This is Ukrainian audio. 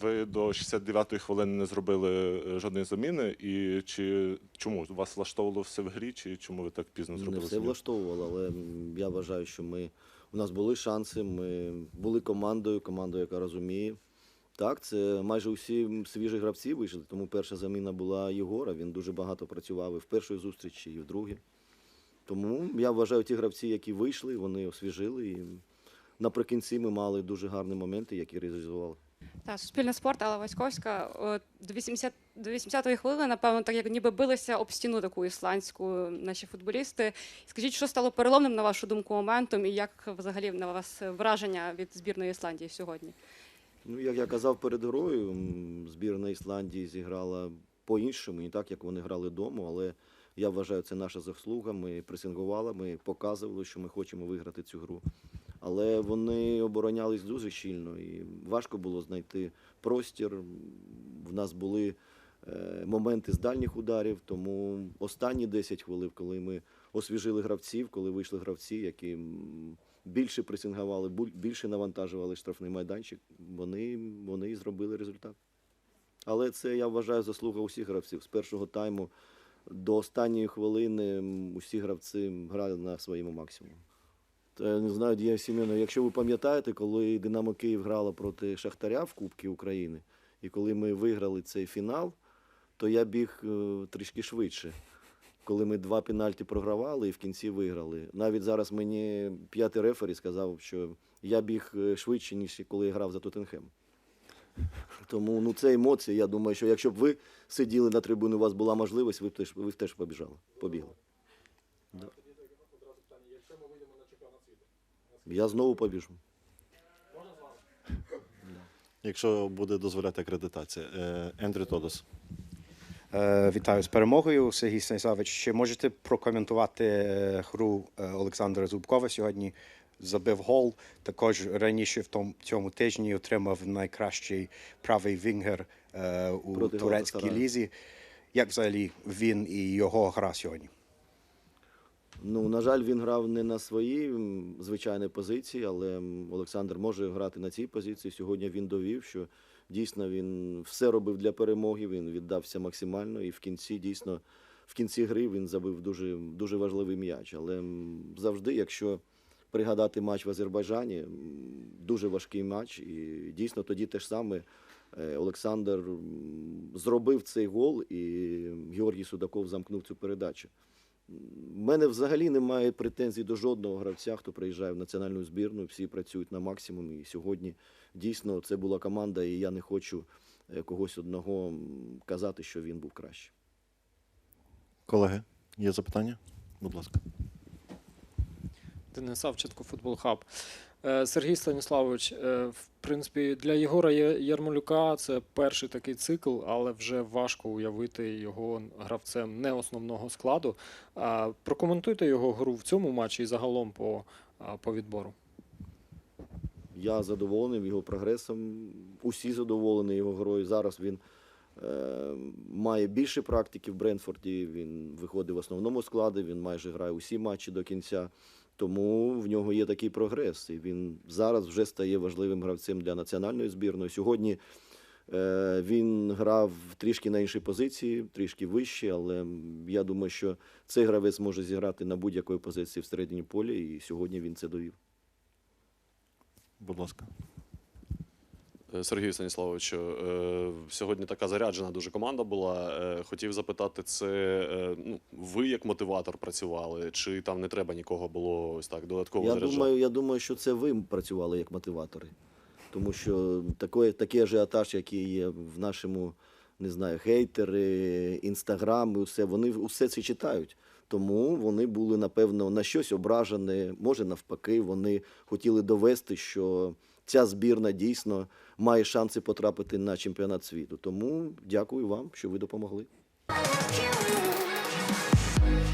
ви до 69-ї хвилини не зробили е, жодної заміни. І чи чому вас влаштовувало все в грі, чи чому ви так пізно Не зробили? все заміну? влаштовувало, але я вважаю, що ми у нас були шанси. Ми були командою, командою, яка розуміє. Так, це майже усі свіжі гравці вийшли, тому перша заміна була Єгора. Він дуже багато працював і в першій зустрічі, і в другій. Тому я вважаю, ті гравці, які вийшли, вони освіжили. І наприкінці ми мали дуже гарні моменти, які реалізували. Та суспільне спорт, Алла Васьковська до 80 до 80-ї хвилини, напевно, так як ніби билися об стіну таку ісландську наші футболісти. Скажіть, що стало переломним на вашу думку моментом, і як взагалі на вас враження від збірної Ісландії сьогодні? Ну, як я казав перед грою, збірна Ісландії зіграла по-іншому, не так, як вони грали вдома, але я вважаю, це наша заслуга. Ми пресингували, ми показували, що ми хочемо виграти цю гру. Але вони оборонялись дуже щільно і важко було знайти простір. В нас були е, моменти з дальніх ударів, тому останні 10 хвилин, коли ми освіжили гравців, коли вийшли гравці, які більше пресингували, більше навантажували штрафний майданчик, вони, вони і зробили результат. Але це, я вважаю, заслуга усіх гравців. З першого тайму до останньої хвилини усі гравці грали на своєму максимумі. Я не знаю, Дія Сімена, якщо ви пам'ятаєте, коли Динамо Київ грала проти Шахтаря в Кубці України, і коли ми виграли цей фінал, то я біг е, трішки швидше. Коли ми два пенальті програвали і в кінці виграли. Навіть зараз мені п'ятий рефері сказав, що я біг е, швидше, ніж коли я грав за Тоттенхем. Тому ну, це емоції. Я думаю, що якщо б ви сиділи на трибуні, у вас була можливість, ви б теж, ви б теж побіжали, побігли. Я знову побіжу. Якщо буде дозволяти акредитація. Е, Ендрю Тодос. Е, Вітаю з перемогою, Сергій Станіславович. Чи можете прокоментувати е, гру Олександра Зубкова сьогодні? Забив гол. Також раніше в тому цьому тижні отримав найкращий правий вінгер у турецькій лізі. Як взагалі він і його гра сьогодні? Ну, на жаль, він грав не на своїй звичайній позиції, але Олександр може грати на цій позиції. Сьогодні він довів, що дійсно він все робив для перемоги, він віддався максимально, і в кінці дійсно в кінці гри він забив дуже, дуже важливий м'яч. Але завжди, якщо пригадати матч в Азербайджані, дуже важкий матч, і дійсно тоді те ж саме. е, Олександр зробив цей гол, і Георгій Судаков замкнув цю передачу. У мене взагалі немає претензій до жодного гравця, хто приїжджає в національну збірну. Всі працюють на максимумі. І сьогодні дійсно це була команда, і я не хочу е, когось одного казати, що він був краще. Колеги, є запитання? Будь ласка. Денис Савченко, Футбол Хаб. Е, Сергій Станіславович, е, в принципі, для Єгора Ярмолюка це перший такий цикл, але вже важко уявити його гравцем не основного складу. Прокоментуйте його гру в цьому матчі і загалом по, по відбору. Я задоволений його прогресом. Усі задоволені його грою. Зараз він е, має більше практики в Бренфорді. Він виходить в основному складі, він майже грає усі матчі до кінця. Тому в нього є такий прогрес. І він зараз вже стає важливим гравцем для національної збірної. Сьогодні е, він грав трішки на іншій позиції, трішки вище, але я думаю, що цей гравець може зіграти на будь-якої позиції в всередині полі, і сьогодні він це довів. Будь ласка. Е, Сергію Станіславовичу, е, сьогодні така заряджена дуже команда була. Е, Хотів запитати, це ну, ви як мотиватор працювали, чи там не треба нікого було ось так додатково Я заряджати? думаю, я думаю, що це ви працювали як мотиватори. Тому що такий, такий ажіотаж, який є в нашому, не знаю, хейтери, інстаграм, і все, вони усе це читають. Тому вони були, напевно, на щось ображені, може навпаки, вони хотіли довести, що ця збірна дійсно має шанси потрапити на чемпіонат світу. Тому дякую вам, що ви допомогли.